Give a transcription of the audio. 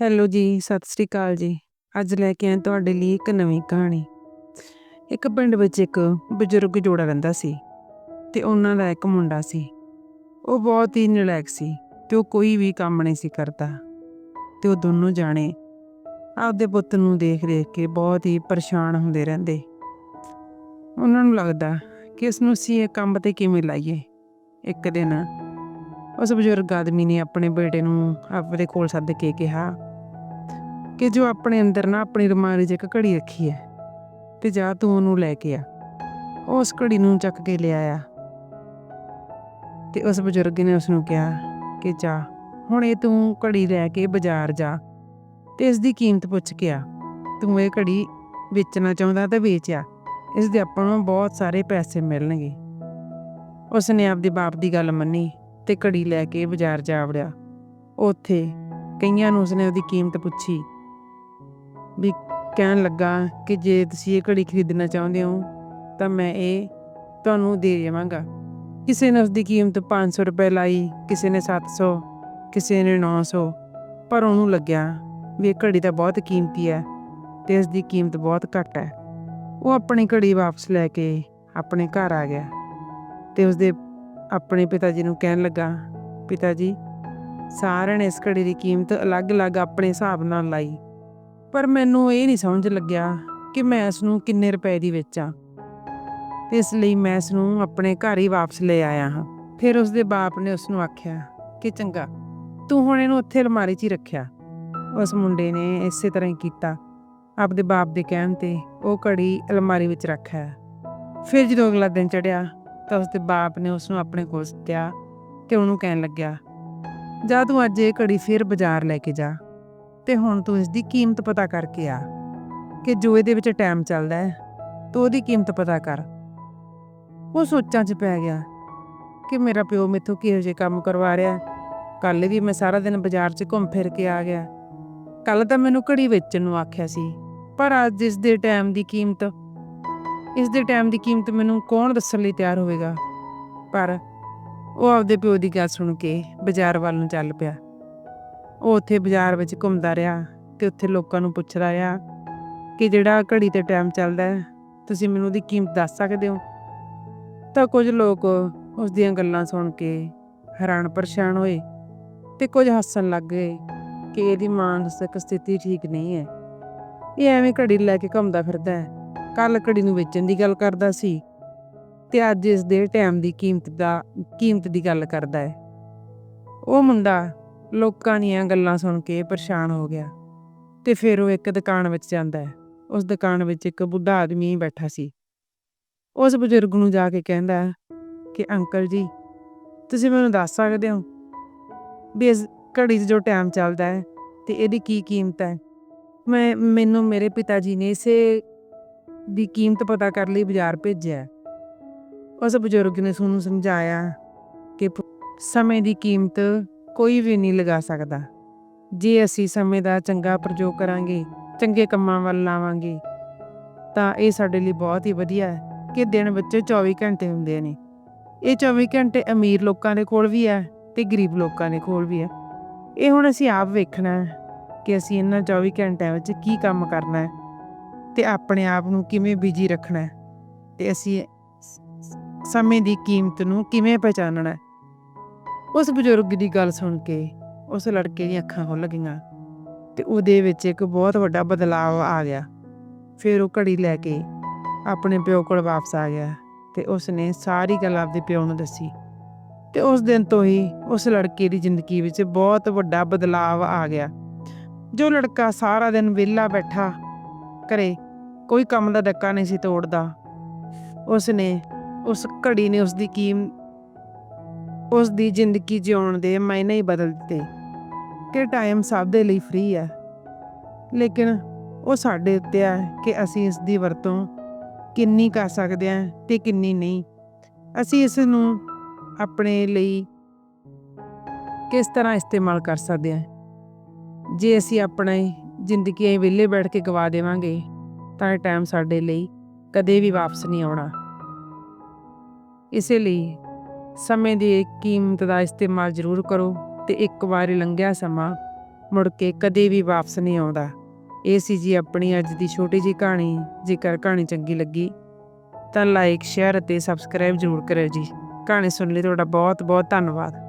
Hello ਜੀ, ਸਤਿ ਸ੍ਰੀ ਅਕਾਲ ਜੀ। ਅੱਜ ਲੈ ਕੇ ਆਏ ਤੁਹਾਡੇ ਲਈ ਇੱਕ ਨਵੀਂ ਕਹਾਣੀ। ਇੱਕ ਪਿੰਡ ਵਿੱਚ ਇੱਕ ਬਜ਼ੁਰਗ ਜੋੜਾ ਰਹਿੰਦਾ ਸੀ ਤੇ ਉਹਨਾਂ ਦਾ ਇੱਕ ਮੁੰਡਾ ਸੀ। ਉਹ ਬਹੁਤ ਹੀ ਨਲਾਇਕ ਸੀ ਤੇ ਉਹ ਕੋਈ ਵੀ ਕੰਮ ਨਹੀਂ ਸੀ ਕਰਦਾ ਤੇ ਉਹ ਦੋਨੋਂ ਜਾਣੇ ਆਪਦੇ ਪੁੱਤ ਨੂੰ ਦੇਖ ਦੇਖ ਕੇ ਬਹੁਤ ਹੀ ਪਰੇਸ਼ਾਨ ਹੁੰਦੇ ਰਹਿੰਦੇ। ਉਹਨਾਂ ਨੂੰ ਲੱਗਦਾ ਕਿ ਇਸ ਨੂੰ ਅਸੀਂ ਇਹ ਕੰਮ ਤੇ ਕਿਵੇਂ ਲਾਈਏ। ਇੱਕ ਦਿਨ ਉਸ ਬਜ਼ੁਰਗ ਆਦਮੀ ਨੇ ਆਪਣੇ ਬੇਟੇ ਨੂੰ ਆਪਣੇ ਕੋਲ ਸੱਦ ਕੇ ਕਿਹਾ ਕਿ ਜੋ ਆਪਣੇ ਅੰਦਰ ਨਾ ਆਪਣੀ ਰਮਾਰੀ 'ਚ ਇੱਕ ਘੜੀ ਰੱਖੀ ਹੈ ਤੇ ਜਾ ਤੂੰ ਉਹਨੂੰ ਲੈ ਕੇ ਆ। ਉਸ ਘੜੀ ਨੂੰ ਚੱਕ ਕੇ ਲਿਆਇਆ ਤੇ ਉਸ ਬਜ਼ੁਰਗ ਨੇ ਉਸ ਨੂੰ ਕਿਹਾ ਕਿ ਜਾ, ਹੁਣ ਇਹ ਤੂੰ ਘੜੀ ਲੈ ਕੇ ਬਾਜ਼ਾਰ ਜਾ ਤੇ ਇਸ ਦੀ ਕੀਮਤ ਪੁੱਛ ਕੇ ਆ। ਤੂੰ ਇਹ ਘੜੀ ਵੇਚਣਾ ਚਾਹੁੰਦਾ ਤਾਂ ਵੇਚ ਆ। ਇਸ ਦੇ ਆਪਾਂ ਨੂੰ ਬਹੁਤ ਸਾਰੇ ਪੈਸੇ ਮਿਲਣਗੇ। ਉਸ ਨੇ ਆਪਦੇ ਬਾਪ ਦੀ ਗੱਲ ਮੰਨੀ ਤੇ ਘੜੀ ਲੈ ਕੇ ਬਾਜ਼ਾਰ ਜਾ ਵੜਿਆ। ਉੱਥੇ ਕਈਆਂ ਨੂੰ ਉਸਨੇ ਉਹਦੀ ਕੀਮਤ ਪੁੱਛੀ ਵੀ ਕਹਿਣ ਲੱਗਾ ਕਿ ਜੇ ਤੁਸੀਂ ਇਹ ਘੜੀ ਖਰੀਦਣਾ ਚਾਹੁੰਦੇ ਹੋ, ਤਾਂ ਮੈਂ ਇਹ ਤੁਹਾਨੂੰ ਦੇ ਦੇਵਾਂਗਾ। ਕਿਸੇ ਨੇ ਉਸਦੀ ਕੀਮਤ 500 ਰੁਪਏ ਲਾਈ, ਕਿਸੇ ਨੇ 700 ਕਿਸੇ ਨੇ 900 ਪਰ ਉਹਨੂੰ ਲੱਗਿਆ ਵੀ ਇਹ ਘੜੀ ਤਾਂ ਬਹੁਤ ਕੀਮਤੀ ਹੈ ਤੇ ਇਸ ਦੀ ਕੀਮਤ ਬਹੁਤ ਘੱਟ ਹੈ। ਉਹ ਆਪਣੀ ਘੜੀ ਵਾਪਸ ਲੈ ਕੇ ਆਪਣੇ ਘਰ ਆ ਗਿਆ ਤੇ ਉਸਦੇ ਆਪਣੇ ਪਿਤਾ ਜੀ ਨੂੰ ਕਹਿਣ ਲੱਗਾ, ਪਿਤਾ ਜੀ, ਸਾਰਿਆਂ ਨੇ ਇਸ ਘੜੀ ਦੀ ਕੀਮਤ ਅਲੱਗ-ਅਲੱਗ ਆਪਣੇ ਹਿਸਾਬ ਨਾਲ ਲਾਈ। ਪਰ ਮੈਨੂੰ ਇਹ ਨਹੀਂ ਸਮਝ ਲੱਗਿਆ ਕਿ ਮੈਂ ਇਸ ਨੂੰ ਕਿੰਨੇ ਰੁਪਏ ਦੀ ਵੇਚਾਂ। ਇਸ ਲਈ ਮੈਂ ਇਸ ਨੂੰ ਆਪਣੇ ਘਰ ਹੀ ਵਾਪਸ ਲੈ ਆਇਆ ਹਾਂ। ਫਿਰ ਉਸਦੇ ਬਾਪ ਨੇ ਉਸ ਨੂੰ ਆਖਿਆ ਕਿ ਚੰਗਾ, ਤੂੰ ਹੁਣ ਇਹਨੂੰ ਉੱਥੇ ਅਲਮਾਰੀ 'ਚ ਹੀ ਰੱਖਿਆ। ਉਸ ਮੁੰਡੇ ਨੇ ਇਸੇ ਤਰ੍ਹਾਂ ਹੀ ਕੀਤਾ। ਆਪਦੇ ਬਾਪ ਦੇ ਕਹਿਣ ਤੇ ਉਹ ਘੜੀ ਅਲਮਾਰੀ ਵਿੱਚ ਰੱਖਿਆ। ਫਿਰ ਜਦੋਂ ਅਗਲਾ ਦਿਨ ਚੜਿਆ ਤਾਂ ਉਸਦੇ ਬਾਪ ਨੇ ਉਸ ਨੂੰ ਆਪਣੇ ਕੋਲ ਸੱਦਿਆ ਤੇ ਉਹਨੂੰ ਕਹਿਣ ਲੱਗਿਆ, ਜਾ ਤੂੰ ਅੱਜ ਇਹ ਘੜੀ ਫਿਰ ਬਾਜ਼ਾਰ ਲੈ ਕੇ ਜਾ। ਤੇ ਹੁਣ ਤੂੰ ਇਸ ਦੀ ਕੀਮਤ ਪਤਾ ਕਰਕੇ ਆ ਕਿ ਜੋ ਇਹਦੇ ਵਿੱਚ ਟਾਈਮ ਚੱਲਦਾ ਹੈ, ਤੂੰ ਉਹਦੀ ਕੀਮਤ ਪਤਾ ਕਰ। ਉਹ ਸੋਚਾਂ 'ਚ ਪੈ ਗਿਆ ਕਿ ਮੇਰਾ ਪਿਓ ਮੇਥੋਂ ਕਿਹੋ ਜਿਹੇ ਕੰਮ ਕਰਵਾ ਰਿਹਾ ਕੱਲ ਵੀ ਮੈਂ ਸਾਰਾ ਦਿਨ ਬਾਜ਼ਾਰ 'ਚ ਘੁੰਮ ਫਿਰ ਕੇ ਆ ਗਿਆ। ਕੱਲ ਤਾਂ ਮੈਨੂੰ ਘੜੀ ਵੇਚਣ ਨੂੰ ਆਖਿਆ ਸੀ, ਪਰ ਅੱਜ ਇਸ ਦੇ ਟਾਈਮ ਦੀ ਕੀਮਤ ਇਸ ਦੇ ਟਾਈਮ ਦੀ ਕੀਮਤ ਮੈਨੂੰ ਕੌਣ ਦੱਸਣ ਲਈ ਤਿਆਰ ਹੋਵੇਗਾ? ਪਰ ਉਹ ਆਪਦੇ ਪਿਓ ਦੀ ਗੱਲ ਸੁਣ ਕੇ ਬਾਜ਼ਾਰ ਵੱਲ ਨੂੰ ਚੱਲ ਪਿਆ। ਉਹ ਉੱਥੇ ਬਾਜ਼ਾਰ ਵਿੱਚ ਘੁੰਮਦਾ ਰਿਹਾ ਤੇ ਉੱਥੇ ਲੋਕਾਂ ਨੂੰ ਪੁੱਛਦਾ ਰਿਹਾ ਕਿ ਜਿਹੜਾ ਘੜੀ ਤੇ ਟਾਈਮ ਚੱਲਦਾ ਹੈ, ਤੁਸੀਂ ਮੈਨੂੰ ਉਹਦੀ ਕੀਮਤ ਦੱਸ ਸਕਦੇ ਹੋ? ਤਾਂ ਕੁਝ ਲੋਕ ਉਸ ਦੀਆਂ ਗੱਲਾਂ ਸੁਣ ਕੇ ਹੈਰਾਨ ਪਰੇਸ਼ਾਨ ਹੋਏ ਤੇ ਕੁਝ ਹੱਸਣ ਲੱਗ ਗਏ ਕਿ ਇਹਦੀ ਮਾਨਸਿਕ ਸਥਿਤੀ ਠੀਕ ਨਹੀਂ ਹੈ। ਇਹ ਐਵੇਂ ਘੜੀ ਲੈ ਕੇ ਘੁੰਮਦਾ ਫਿਰਦਾ ਹੈ ਕੱਲ ਘੜੀ ਨੂੰ ਵੇਚਣ ਦੀ ਗੱਲ ਕਰਦਾ ਸੀ ਤੇ ਅੱਜ ਇਸ ਦੇ ਟਾਈਮ ਦੀ ਕੀਮਤ ਦਾ, ਕੀਮਤ ਦੀ ਗੱਲ ਕਰਦਾ ਹੈ। ਉਹ ਮੁੰਡਾ ਲੋਕਾਂ ਦੀਆਂ ਗੱਲਾਂ ਸੁਣ ਕੇ ਪਰੇਸ਼ਾਨ ਹੋ ਗਿਆ ਤੇ ਫਿਰ ਉਹ ਇੱਕ ਦੁਕਾਨ ਵਿੱਚ ਜਾਂਦਾ ਹੈ। ਉਸ ਦੁਕਾਨ ਵਿੱਚ ਇੱਕ ਬੁੱਢਾ ਆਦਮੀ ਬੈਠਾ ਸੀ। ਉਸ ਬਜ਼ੁਰਗ ਨੂੰ ਜਾ ਕੇ ਕਹਿੰਦਾ ਕਿ, ਅੰਕਲ ਜੀ, ਤੁਸੀਂ ਮੈਨੂੰ ਦੱਸ ਸਕਦੇ ਹੋ ਵੀ ਇਸ ਘੜੀ 'ਚ ਜੋ ਟਾਈਮ ਚੱਲਦਾ ਹੈ ਤੇ ਇਹਦੀ ਕੀ ਕੀਮਤ ਹੈ? ਮੈਂ, ਮੈਨੂੰ ਮੇਰੇ ਪਿਤਾ ਜੀ ਨੇ ਇਸੇ ਦੀ ਕੀਮਤ ਪਤਾ ਕਰਨ ਲਈ, ਬਾਜ਼ਾਰ ਭੇਜਿਆ ਉਸ ਬਜ਼ੁਰਗ ਨੇ ਸਾਨੂੰ ਸਮਝਾਇਆ ਕਿ ਸਮੇਂ ਦੀ ਕੀਮਤ ਕੋਈ ਵੀ ਨਹੀਂ ਲਗਾ ਸਕਦਾ। ਜੇ ਅਸੀਂ ਸਮੇਂ ਦਾ ਚੰਗਾ ਪ੍ਰਯੋਗ ਕਰਾਂਗੇ, ਚੰਗੇ ਕੰਮਾਂ ਵੱਲ ਲਾਵਾਂਗੇ, ਤਾਂ ਇਹ ਸਾਡੇ ਲਈ ਬਹੁਤ ਹੀ ਵਧੀਆ ਹੈ ਕਿ ਦਿਨ ਵਿੱਚ 24 ਘੰਟੇ ਹੁੰਦੇ ਨੇ। ਇਹ 24 ਘੰਟੇ ਅਮੀਰ ਲੋਕਾਂ ਦੇ ਕੋਲ ਵੀ ਹੈ ਤੇ ਗਰੀਬ ਲੋਕਾਂ ਦੇ ਕੋਲ ਵੀ ਹੈ। ਇਹ ਹੁਣ ਅਸੀਂ ਆਪ ਵੇਖਣਾ ਹੈ ਕਿ ਅਸੀਂ ਇਹਨਾਂ 24 ਘੰਟਿਆਂ ਵਿੱਚ ਕੀ ਕੰਮ ਕਰਨਾ ਹੈ ਤੇ ਆਪਣੇ ਆਪ ਨੂੰ ਕਿਵੇਂ ਬਿਜ਼ੀ ਰੱਖਣਾ ਹੈ ਤੇ ਅਸੀਂ ਸਮੇਂ ਦੀ ਕੀਮਤ ਨੂੰ ਕਿਵੇਂ ਪਛਾਣਨਾ ਹੈ। ਉਸ ਬਜ਼ੁਰਗ ਦੀ ਗੱਲ ਸੁਣ ਕੇ ਉਸ ਲੜਕੇ ਦੀਆਂ ਅੱਖਾਂ ਖੁੱਲ ਗਈਆਂ ਤੇ ਉਹਦੇ ਵਿੱਚ ਇੱਕ ਬਹੁਤ ਵੱਡਾ ਬਦਲਾਅ ਆ ਗਿਆ। ਫਿਰ ਉਹ ਘੜੀ ਲੈ ਕੇ ਆਪਣੇ ਪਿਓ ਕੋਲ ਵਾਪਸ ਆ ਗਿਆ ਤੇ ਉਸ ਨੇ ਸਾਰੀ ਗੱਲ ਆਪਦੇ ਪਿਓ ਨੂੰ ਦੱਸੀ ਤੇ ਉਸ ਦਿਨ ਤੋਂ ਹੀ ਉਸ ਲੜਕੇ ਦੀ ਜ਼ਿੰਦਗੀ ਵਿੱਚ ਬਹੁਤ ਵੱਡਾ ਬਦਲਾਅ ਆ ਗਿਆ। ਜੋ ਲੜਕਾ ਸਾਰਾ ਦਿਨ ਵਿਹਲਾ ਬੈਠਾ ਘਰੇ, ਕੋਈ ਕੰਮ ਦਾ ਡੱਕਾ ਨਹੀਂ ਸੀ ਤੋੜਦਾ। ਉਸ ਨੇ ਉਸ ਘੜੀ ਨੇ ਉਸ ਦੀ ਕੀਮ ਉਸ ਦੀ ਜ਼ਿੰਦਗੀ ਜਿਉਣ ਦੇ ਮਾਇਨੇ ਹੀ ਬਦਲ ਦਿੱਤੇ ਕਿ ਟਾਈਮ ਸਭ ਦੇ ਲਈ ਫ੍ਰੀ ਹੈ। ਲੇਕਿਨ ਉਹ ਸਾਡੇ ਉੱਤੇ ਹੈ ਕਿ ਅਸੀਂ ਇਸ ਦੀ ਵਰਤੋਂ ਕਿੰਨੀ ਕਰ ਸਕਦੇ ਹਾਂ ਤੇ ਕਿੰਨੀ ਨਹੀਂ। ਅਸੀਂ ਇਸ ਨੂੰ ਆਪਣੇ ਲਈ ਕਿਸ ਤਰ੍ਹਾਂ ਇਸਤੇਮਾਲ ਕਰ ਸਕਦੇ ਹਾਂ? ਜੇ ਅਸੀਂ ਆਪਣੇ ਜ਼ਿੰਦਗੀ ਵਿਹਲੇ ਬੈਠ ਕੇ ਗਵਾ ਦੇਵਾਂਗੇ, ਤਾਂ ਇਹ ਟਾਈਮ ਸਾਡੇ ਲਈ ਕਦੇ ਵੀ ਵਾਪਸ ਨਹੀਂ ਆਉਣਾ। ਇਸੇ ਲਈ ਸਮੇਂ ਦੀ ਕੀਮਤ ਦਾ ਇਸਤੇਮਾਲ ਜ਼ਰੂਰ ਕਰੋ ਤੇ ਇੱਕ ਵਾਰੀ ਲੰਘਿਆ ਸਮਾਂ ਮੁੜ ਕੇ ਕਦੇ ਵੀ ਵਾਪਸ ਨਹੀਂ ਆਉਂਦਾ। ਇਹ ਸੀ ਜੀ ਆਪਣੀ ਅੱਜ ਦੀ ਛੋਟੀ ਜੀ ਕਹਾਣੀ। ਜੇਕਰ ਕਹਾਣੀ ਚੰਗੀ ਲੱਗੀ ਤਾਂ ਲਾਈਕ, ਸ਼ੇਅਰ ਅਤੇ ਸਬਸਕ੍ਰਾਈਬ ਜ਼ਰੂਰ ਕਰਿਓ ਜੀ। ਕਹਾਣੀ ਸੁਣਨ ਲਈ ਤੁਹਾਡਾ ਬਹੁਤ ਬਹੁਤ ਧੰਨਵਾਦ।